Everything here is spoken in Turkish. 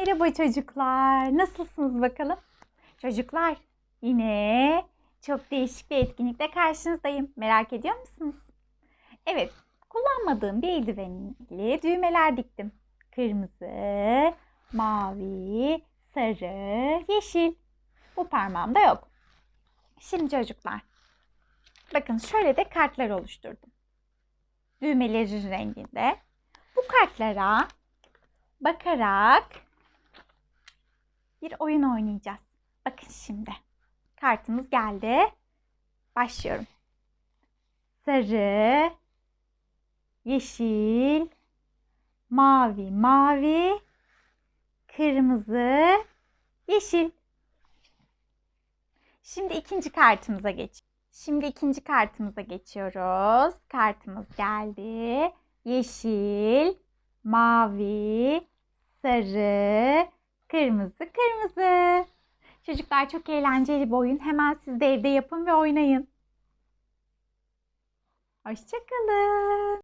Merhaba çocuklar. Nasılsınız bakalım? Çocuklar, yine çok değişik bir etkinlikle karşınızdayım. Merak ediyor musunuz? Evet, kullanmadığım bir eldivenle düğmeler diktim. Kırmızı, mavi, sarı, yeşil. Bu parmağımda yok. Şimdi çocuklar, bakın şöyle de kartlar oluşturdum. Düğmelerin renginde. Bu kartlara bakarak bir oyun oynayacağız. Bakın şimdi. Kartımız geldi. Başlıyorum. Sarı, yeşil, mavi, mavi, kırmızı, yeşil. Şimdi ikinci kartımıza geç. Şimdi ikinci kartımıza geçiyoruz. Kartımız geldi. Yeşil, mavi, sarı, kırmızı, kırmızı. Çocuklar çok eğlenceli bir oyun. Hemen siz de evde yapın ve oynayın. Hoşçakalın.